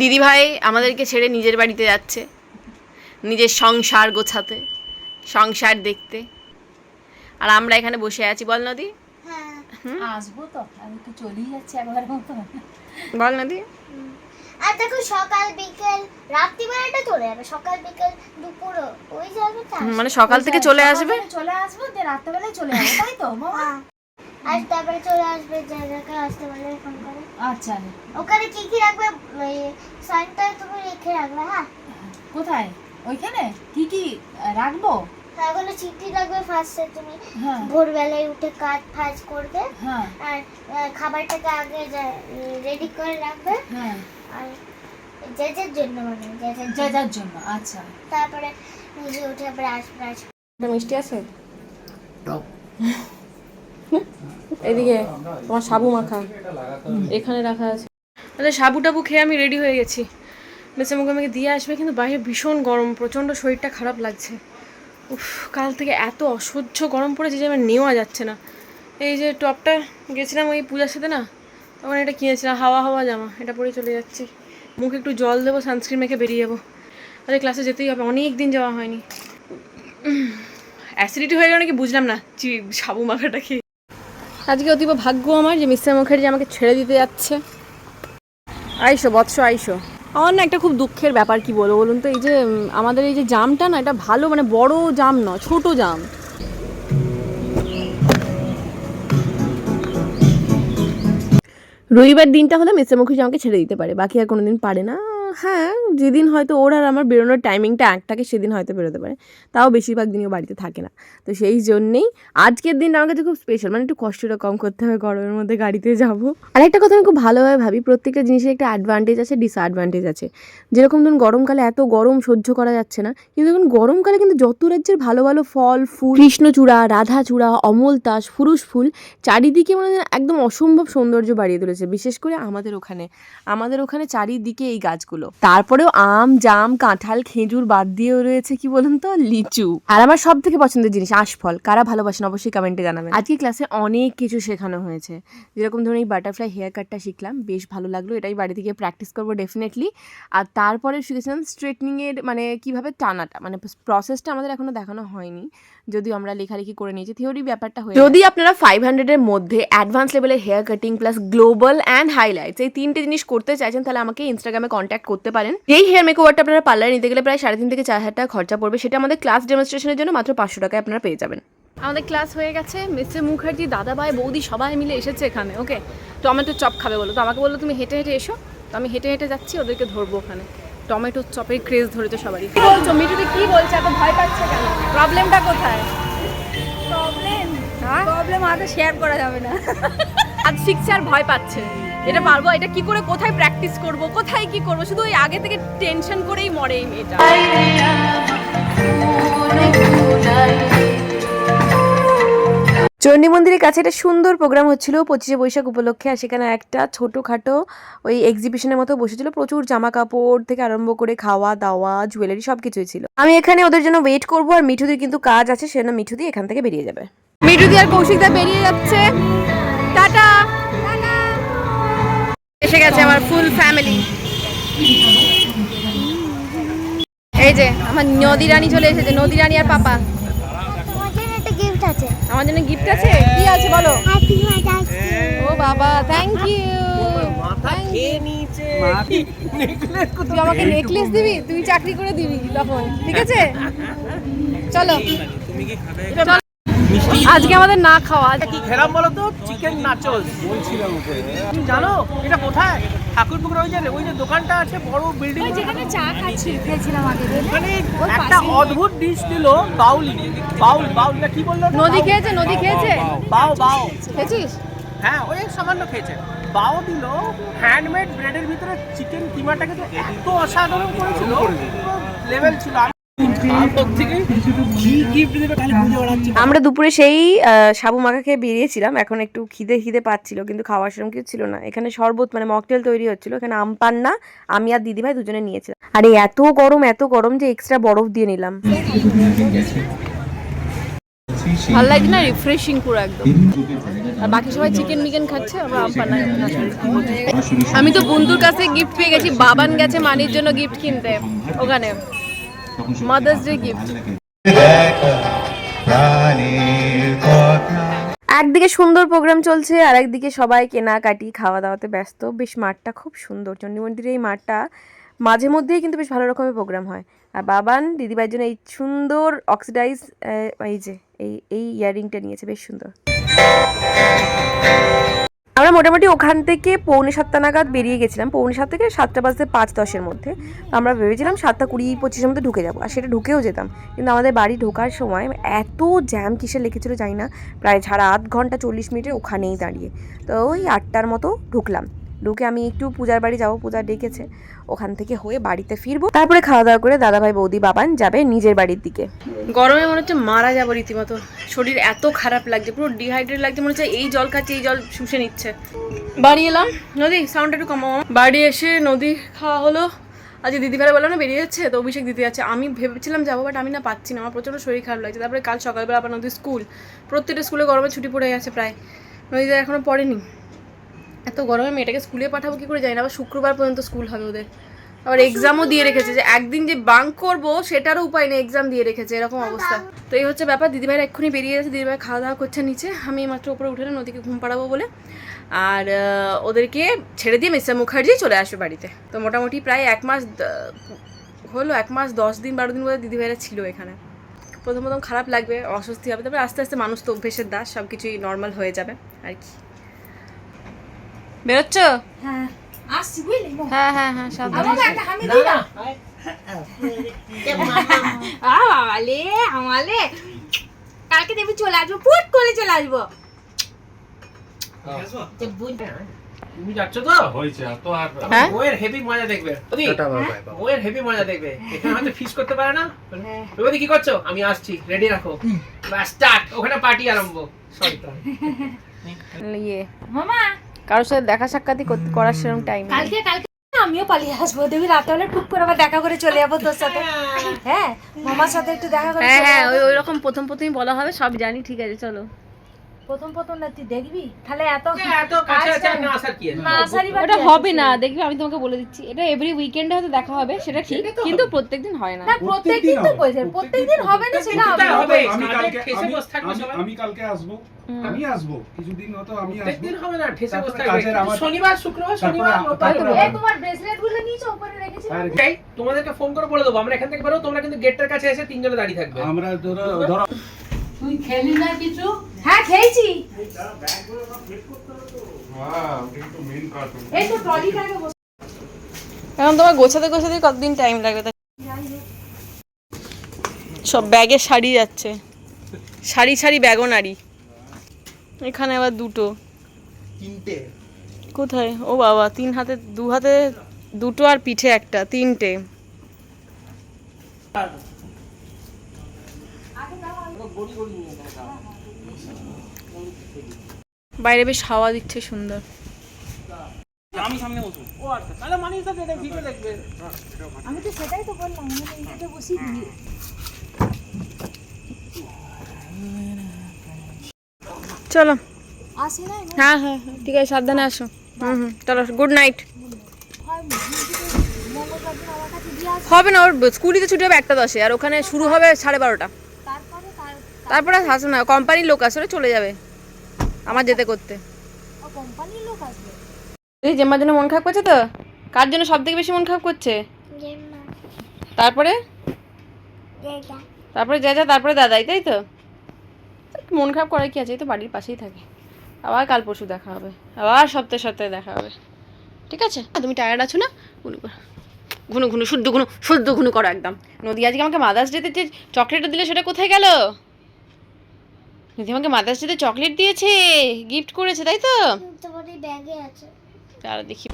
দিদি ভাই আমাদেরকে ছেড়ে নিজের বাড়িতে যাচ্ছে। নিজের সংসার গোছাতে সংসার দেখতে। আর আমরা এখানে বসে আছি। বল নদী। হ্যাঁ আসব তো। আমি তো চলেই যাচ্ছি একবার মতো। বল নদী। আর দেখো সকাল বিকেল রাত্রিবেলাটা চলে যাবে। সকাল বিকেল দুপুরও ওই যাবে মানে সকাল থেকে চলে আসবে? চলে আসব দিয়ে রাত্রেবেলায় চলে যাব তাই তো বাবা হ্যাঁ। আর তারপরে চলে আসবে আসতে বলে ফোন করে। আচ্ছা। ওখানে কি কি রাখবে? সাইনটা তুমি রেখে রাখবে হ্যাঁ? কোথায়? ওইখানে? কি কি রাখব? হ্যাঁ ওখানে চিঠি রাখবে ফার্স্টে তুমি। হ্যাঁ। ভোরবেলায় উঠে কাজ ফাজ করবে। হ্যাঁ। আর খাবারটাকে আগে রেডি করে রাখবে। হ্যাঁ। আর যে যার জন্য মানে যে যার জন্য। আচ্ছা। তারপরে নিজে উঠে ব্রাশ ব্রাশ মিষ্টি আছে? এদিকে, তোমার সাবু মাখা। এখানে রাখা আছে। আচ্ছা সাবু টাবু খেয়ে আমি রেডি হয়ে গেছি। বেঁচে মুখে আমাকে দিয়ে আসবে, কিন্তু বাইরে ভীষণ গরম, প্রচণ্ড শরীরটা খারাপ লাগছে। উফ, কাল থেকে এত অসহ্য গরম পড়েছে যে আমার নেওয়া যাচ্ছে না। এই যে টপটা, গেছিলাম ওই পূজার সাথে না, তখন এটা কিনেছিলাম, হাওয়া হাওয়া জামা, এটা পরে চলে যাচ্ছি। মুখে একটু জল দেবো সানস্ক্রিন মেখে বেরিয়ে যাব। আরে ক্লাসে যেতেই হবে অনেক দিন যাওয়া হয়নি। অ্যাসিডিটি হয়ে গেল নাকি বুঝলাম না, চি, সাবু মাখাটা খেয়ে। আজকে অতীব ভাগ্য আমার যে মিস্টার মুখার্জি আমাকে ছেড়ে দিতে যাচ্ছে। আইসো, বৎস আইসো। আমার না একটা খুব দুঃখের ব্যাপার, কি বলব বলুন তো? এই যে আমাদের এই যে জামটা না, এটা ভালো মানে বড় জাম নয়, ছোট জাম। রবিবার দিনটা হলে মিস্টার মুখার্জি আমাকে ছেড়ে দিতে পারে, বাকি আর কোনোদিন পারে না। হ্যাঁ যেদিন হয়তো ওর আর আমার বেরোনোর টাইমিংটা এক থাকে, সেদিন হয়তো বেরোতে পারে। তাও বেশিরভাগ দিনই বাড়িতে থাকে না। তো সেই জন্যেই আজকের দিনটা আমার কাছে খুব স্পেশাল মানে একটু কষ্টটা কম করতে হবে, গরমের মধ্যে গাড়িতে যাব। আর একটা কথা আমি খুব ভালোভাবে ভাবি, প্রত্যেকটা জিনিসের একটা অ্যাডভান্টেজ আছে ডিসঅ্যাডভান্টেজ আছে। যেরকম ধরুন, গরমকালে এত গরম সহ্য করা যাচ্ছে না, কিন্তু এখন গরমকালে কিন্তু যত রাজ্যের ভালো ভালো ফল, ফুল, কৃষ্ণচূড়া, রাধাচূড়া অমলতাস ফুরুষ ফুল, চারিদিকে মানে একদম অসম্ভব সৌন্দর্য বাড়িয়ে তুলেছে। বিশেষ করে আমাদের ওখানে আমাদের ওখানে চারিদিকে এই গাছগুলো। তারপরেও আম, জাম, কাঁঠাল, খেজুর বাদ দিয়েও রয়েছে, কি বলুন তো, লিচু। আর আমার সব থেকে পছন্দের জিনিস আশফল। কারা ভালোবাসেন অবশ্যই কমেন্টে জানাবেন। আজকে ক্লাসে অনেক কিছু শেখানো হয়েছে। যেরকম ধরুন এই বাটারফ্লাই হেয়ার কাটটা শিখলাম, বেশ ভালো লাগল, এটাই বাড়ি থেকে প্র্যাকটিস করব ডেফিনেটলি আর তারপরে শিখেছিলাম স্ট্রেটনিংয়ের মানে কীভাবে টানাটা মানে প্রসেসটা আমাদের এখনও দেখানো হয়নি। যদিও আমরা লেখালেখি করে নিয়েছি থিওরি ব্যাপারটা হয়ে যদি আপনারা ফাইভ হান্ড্রেডের মধ্যে অ্যাডভান্স লেভেলের hair cutting plus global and highlights এই তিনটে জিনিস করতে চাইছেন তাহলে আমাকে ইনস্টাগ্রামে কন্ট্যাক্ট করতে পারেন। যেই হেয়ার মেকওভারটা আপনারা পার্লারে নিতে গেলে প্রায় সাড়ে তিন থেকে চার হাজার টাকা খরচা পড়বে। সেটা আমাদের ক্লাস ডেমনস্ট্রেশনের জন্য মাত্র পাঁচশো টাকায় আপনারা পেয়ে যাবেন। আমাদের ক্লাস হয়ে গেছে। মিস্টার মুখার্জি দাদা ভাই বৌদি সবাই মিলে এসেছে এখানে ওকে টমেটো চপ খাবে বলো। তো আমাকে বলল তুমি হেঁটে হেঁটে এসো। তো আমি হেঁটে হেঁটে যাচ্ছি ওদেরকে ধরবো ওখানে। টমেটো চপের ক্রেজ ধরেছে সবারই। কি বলছো মিঠুতে কি বলছে? এত ভয় পাচ্ছে কেন? প্রবলেমটা কোথায়? প্রবলেম হ্যাঁ? প্রবলেম আগে শেয়ার করা যাবে না। আজ শিখছে আর ভয় পাচ্ছে। এটা পারব? এটা কি করে কোথায় প্র্যাকটিস করব? কোথায় কি করব? শুধু ওই আগে থেকে টেনশন করেই মরে এই মেয়েটা। চণ্ডী মন্দিরের কাছে একটা সুন্দর প্রোগ্রাম হচ্ছিল পঁচিশে বৈশাখ উপলক্ষে, আর সেখানে একটা ছোটোখাটো ওই এক্সিবিশনের মতো বসেছিল। প্রচুর জামা কাপড় থেকে আরম্ভ করে খাওয়া, দাওয়া জুয়েলারি সব কিছুই ছিল। আমি এখানে ওদের জন্য ওয়েট করব, আর মিঠুদির কিন্তু কাজ আছে, সেজন্য মিঠুদি এখান থেকে বেরিয়ে যাবে। মিঠুদি আর কৌশিকদা বেরিয়ে যাচ্ছে। টাটা! এসে গেছে আমার ফুল ফ্যামিলি এই যে, আমার নদী রানী চলে এসেছে, নদী রানী আর পাপা। আছে। আমার জন্য গিফট আছে? কি আছে বলো? হ্যাপি মাদার্স ও বাবা থ্যাংক ইউ তুই আমাকে নেকলেস দিবি? তুই চাকরি করে দিবি তখন ঠিক আছে? চলো। চলো। আজকে আমাদের না খাওয়া। কি খেলাম বলো তো? চিকেন নাচোস বলছিলাম তুমি জানো এটা কোথায়? ঠাকুর পুকুর ওই যে ওই যে দোকানটা আছে বড় বিল্ডিং যেখানে চা খাচ্ছি। খেয়েছিলাম আগে ওখানে একটা অদ্ভুত ডিশ দিল বাউলি। বাউল বাউলটা কি বলল? নদী খেয়েছে নদী খেয়েছে। বাও বাও খেয়েছিস? হ্যাঁ ওই সামান্য খেয়েছে। বাও দিল হ্যান্ডমেড ব্রেডের ভিতরে চিকেন কিমাটাকে তো এত অসাধারণ করেছিল। লেভেল ছিল। আমরা দুপুরে সেই সাবু মাখা খেয়ে বেরিয়েছিলাম। এখন একটু খিদে খিদে পাচ্ছিল কিন্তু খাওয়ার সেরকম কিছু ছিল না। এখানে শরবত মানে মকটেল তৈরি হচ্ছিল। এখানে আম পান্না আমি আর দিদিভাই দুজনে নিয়েছিলাম। আরে এত গরম এত গরম যে এক্সট্রা বরফ দিয়ে নিলাম। ভালো লাগছে না? রিফ্রেশিং পুরো একদম। আর বাকি সবাই চিকেন মিকেন খাচ্ছে আমরা আম পান্না আমি তো বন্ধুর কাছে গিফট পেয়ে গেছি। বাবান গেছে মানির জন্য গিফট কিনতে ওখানে। মাদার্স ডে গিফট একদিকে সুন্দর প্রোগ্রাম চলছে আর একদিকে সবাই কেনাকাটি খাওয়া দাওয়াতে ব্যস্ত। বেশ মাঠটা খুব সুন্দর। চণ্ডী মন্দিরের এই মাঠটা মাঝে মধ্যেই কিন্তু বেশ ভালো রকমের প্রোগ্রাম হয়। আর বাবান দিদিভাইয়ের জন্য এই সুন্দর অক্সিডাইজ এই যে এই এই ইয়াররিংটা নিয়েছে বেশ সুন্দর। আমরা মোটামুটি ওখান থেকে পৌনে সাতটা নাগাদ বেরিয়ে গেছিলাম। পৌনে সাত থেকে সাতটা বাজতে পাঁচ দশের মধ্যে। আমরা ভেবেছিলাম সাতটা কুড়ি পঁচিশের মধ্যে ঢুকে যাব। আর সেটা ঢুকেও যেতাম। কিন্তু আমাদের বাড়ি ঢোকার সময় এত জ্যাম কিসে লেগেছিল জানি না। প্রায় সাড়ে আধ ঘণ্টা চল্লিশ মিনিটে ওখানেই দাঁড়িয়ে। তো ওই আটটার মতো ঢুকলাম। ঢুকে আমি একটু পূজার বাড়ি যাব, পূজা ডেকেছে। ওখান থেকে হয়ে বাড়িতে ফিরবো। তারপরে খাওয়া দাওয়া করে দাদাভাই বৌদি বাবান যাবে নিজের বাড়ির দিকে। গরমে মনে হচ্ছে মারা যাব রীতিমতো। শরীর এত খারাপ লাগছে, পুরো ডিহাইড্রেট লাগছে, মনে হচ্ছে এই জল খাচ্ছে, এই জল শুষে নিচ্ছে। বাড়ি এলাম, নদী সাউন্ড একটু কমাও। বাড়ি এসে নদী খাওয়া হলো। আজকে দিদিভাই বললাম না, বেরিয়ে যাচ্ছে, তো অভিষেক দিতে যাচ্ছে। আমি ভেবেছিলাম যাব বাট আমি না পাচ্ছি না। আমার প্রচণ্ড শরীর খারাপ লাগছে। তারপরে কাল সকালবেলা আবার নদীর স্কুল প্রত্যেকটা স্কুলে গরমে ছুটি পড়ে গেছে প্রায়। নদীতে এখনও পড়েনি। এত গরমে মেয়েটাকে স্কুলে পাঠাবো কি করে যাই না, আবার শুক্রবার পর্যন্ত স্কুল হবে ওদের। আবার এক্সামও দিয়ে রেখেছে যে একদিন যে বাঙ্ক করব সেটারও উপায় নেই এক্সাম দিয়ে রেখেছে, এরকম অবস্থা। তো এই হচ্ছে ব্যাপার, দিদিভাইরা এক্ষুনি বেরিয়ে গেছে, দিদিভাই খাওয়া দাওয়া করছে নিচে, আমি মাত্র উপরে উঠে না নদীকে ঘুম পাড়াবো বলে। আর ওদেরকে ছেড়ে দিয়ে মিস্টার মুখার্জি চলে আসবে বাড়িতে। তো মোটামুটি প্রায় এক মাস হলো এক মাস, দশ দিন, বারো দিন বোধহয় দিদিভাইরা ছিল এখানে। প্রথম প্রথম খারাপ লাগবে, অস্বস্তি হবে, তারপরে আস্তে আস্তে মানুষ তো অভ্যেসের দাস সব কিছুই নর্মাল হয়ে যাবে, আর কি। বেরোচ্ছ? হ্যাঁ আসছি বুঝলি? হ্যাঁ হ্যাঁ হ্যাঁ সাবধানে একটা হামি দিই না আ আমালে কালকে দেবী চলে আসব ফুট করে চলে আসব। তুমি যাচ্ছ তো? হয়েছে তো আর? বইয়ের হেভি মজা দেখবে। ওদি বইয়ের হেভি মজা দেখবে। এখানে হয়তো ফিস করতে পারে না? কি করছ? আমি আসছি রেডি রাখো। বাস স্টার্ট ওখানে পার্টি আরম্ভ। শয়তান ইয়ে। মামা কারোর সাথে দেখা সাক্ষাৎই করতে- করার সেরকম টাইম কালকে কালকে আমিও পালিয়ে আসব। দেবী রাতে হলে টুক করে আবার দেখা করে চলে যাব তোর সাথে। হ্যাঁ মামার সাথে একটু দেখা করে হ্যাঁ হ্যাঁ ওই ওই রকম প্রথম প্রথমই বলা হবে সব জানি ঠিক আছে চলো। প্রথম প্রথম না তুই দেখবি? তাহলে এত কাছে না না ওটা হবে না দেখবি আমি তোমাকে বলে দিচ্ছি। এটা এভরি উইকেন্ডে হয়তো দেখা হবে সেটা ঠিক কিন্তু প্রত্যেকদিন হয় না। না প্রত্যেকদিন তো বলছে প্রত্যেকদিন হবে না সেটা হবে। আমি কালকে আমি- বসে থাকবে আমি- সবাই। আমি কালকে আসব। আমি আসব কিছুদিন হয়তো আমি আসব। প্রত্যেকদিন হবে না ঠেসে বসে থাকবে। শনিবার শুক্রবার শনিবার এই তোমার ব্রেসলেটগুলো নিচে উপরে রেখেছি তোমাদেরকে ফোন করে বলে দেবো। আমরা এখান থেকে বেরো তোমরা কিন্তু গেটটার কাছে এসে তিনজনে দাঁড়িয়ে থাকবে। আমরা ধরো ধরো হ্যাঁ খেয়েছি এই তো ট্রলিটাকে বসে। এখন তোমার গোছাতে গোছাতে কতদিন টাইম লাগবে সব ব্যাগে শাড়ি যাচ্ছে। শাড়ি শাড়ি ব্যাগও নাড়ি এখানে আবার দুটো। তিনটে। কোথায়? ও বাবা তিন হাতে দু হাতে দুটো আর পিঠে একটা তিনটে। বাইরে বেশ হাওয়া দিচ্ছে সুন্দর। আমি সামনে বসবো। ও আচ্ছা তাহলে মানিস দা এটা ভিডিও দেখবে। আমি তো সেটাই তো বললাম আমি এইটাতে বসি দিই। চলো। আসি না হ্যাঁ হ্যাঁ হ্যাঁ, ঠিক আছে সাবধানে আসো। হুম হুম চলো গুড নাইট হবে না ওর স্কুলই তো ছুটি হবে একটা দশে আর ওখানে শুরু হবে সাড়ে বারোটা। তারপরে তার তারপরে আসো না কোম্পানির লোক আসলে চলে যাবে। আমার যেতে করতে। কোম্পানির লোক আসবে। এই জেম্মার জন্য মন খারাপ করছে তো? কার জন্য সব থেকে বেশি মন খারাপ করছে? তারপরে? তারপরে যা যা তারপরে দাদাই তাই তো? মন খারাপ করার কি আছে? এই তো বাড়ির পাশেই থাকে। আবার কাল পরশু দেখা হবে। আবার সপ্তাহে সপ্তাহে দেখা হবে। ঠিক আছে? তুমি টায়ার্ড আছো না? ঘুনু করো। ঘুনু ঘুনু শুদ্ধ ঘুনু শুদ্ধ ঘুনু করো একদম। নদী আজকে আমাকে মাদার্স ডেতে যে চকলেটটা দিলে সেটা কোথায় গেল? নদী আমাকে মাদার্স ডেতে চকলেট দিয়েছে গিফট করেছে তাই তো? তোমার এই ব্যাগে আছে। তারা দেখি।